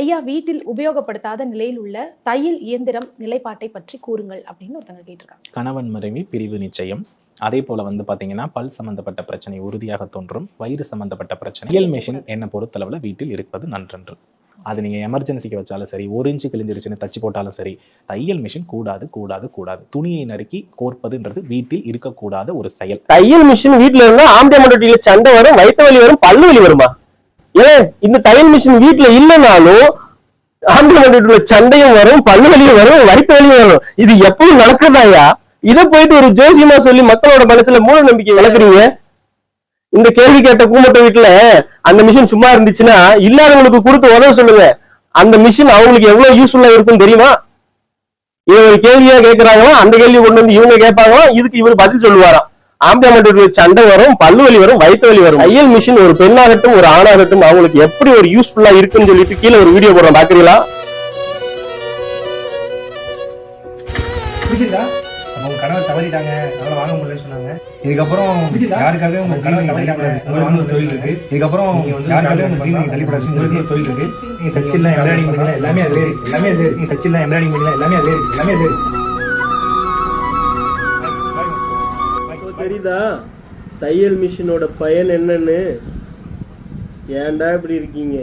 ஐயா வீட்டில் உபயோகப்படுத்தாத நிலையில் உள்ள தையல் இயந்திரம் நிலைப்பாட்டை பற்றி கூறுங்கள் அப்படின்னு ஒருத்தங்க கேட்டிருக்காங்க. கணவன் மனைவி பிரிவு நிச்சயம். அதே போல வந்து பாத்தீங்கன்னா பல் சம்பந்தப்பட்ட பிரச்சனை உறுதியாக தோன்றும். வயிறு சம்பந்தப்பட்ட பிரச்சனை. தையல் மிஷின் என்ன பொறுத்தளவுல வீட்டில் இருப்பது நன்றன்று. அது நீங்க எமர்ஜென்சிக்கு வச்சாலும் சரி ஒரு இன்ச்சு கிழிஞ்சிருச்சுன்னு தச்சு போட்டாலும் சரி தையல் மிஷின் கூடாது கூடாது கூடாது. துணியை நறுக்கி கோர்ப்பதுன்றது வீட்டில் இருக்கக்கூடாத ஒரு செயல். தையல் மிஷின் வீட்ல இருந்தா ஆம்பளை சண்டை வரும் வயிற்று வலி வரும் பல்லு வலி வருமா? ஏன் இந்த தையல் மிஷின் வீட்டுல இல்லைனாலும் ஆம்பளை சண்டையும் வரும் பல்லு வலியும் வரும் வயிற்று வலியும் வரும். இது எப்பவும் நடக்குதாயா இதை போயிட்டு ஒரு ஜோசியமா சொல்லி மக்களோட மனசுல மூட நம்பிக்கை வளர்க்குறீங்க? இந்த கேள்வி கேட்ட கூமட்ட வீட்டுல அந்த மிஷின் சும்மா இருந்துச்சுன்னா இல்லாதவங்களுக்கு கொடுத்து உதவ சொல்லுங்க. அந்த மிஷின் அவங்களுக்கு எவ்வளவு யூஸ்ஃபுல்லா இருக்கும் தெரியுமா? இவங்க ஒரு கேள்வியா கேட்கிறாங்களோ அந்த கேள்வி கொண்டு வந்து இவங்க கேட்பாங்களோ? இதுக்கு இவர் பதில் சொல்லுவாராம் ஆம்பளை மட்டும் சண்டை வரும் பல்லு வலி வரும் வயிற்று வலி வரும். தையல் மிஷின் ஒரு பெண்ணாகட்டும் ஒரு ஆணாகட்டும் அவங்களுக்கு எப்படி ஒரு யூஸ்ஃபுல்லா இருக்குன்னு சொல்லிட்டு கீழே ஒரு வீடியோ போடுறோம் பாக்குறீங்களா பிடிச்சிருக்கா அப்ப உங்க கணவர் தவறிட்டாங்க. அதனால வாங்க முடியலன்னு சொன்னாங்க. இதுக்கப்புறம் யாருக்காக உங்க கணவர் தவறிட்டாங்க உங்களுக்கு வந்து ஒரு தொழில் இருக்கு. இதுக்கப்புறம் நீங்க வந்து யாருக்காக உங்க நீங்க தள்ளிப்படாது உங்களுக்கு ஒரு தொழில் இருக்கு. நீங்க தச்சில்லாம் எம்ப்ராய்டிங் பண்ணல எல்லாமே அதுல இருக்கு. எல்லாமே அதுல இருக்கு. நீங்க தச்சில்லாம் எம்ப்ராய்டிங் பண்ணல எல்லாமே அதுல இருக்கு. எல்லாமே அதுல இருக்கு. புரியுதா? தையல் மிஷினோட பயன் என்னன்னு? ஏன்டா இப்படி இருக்கீங்க?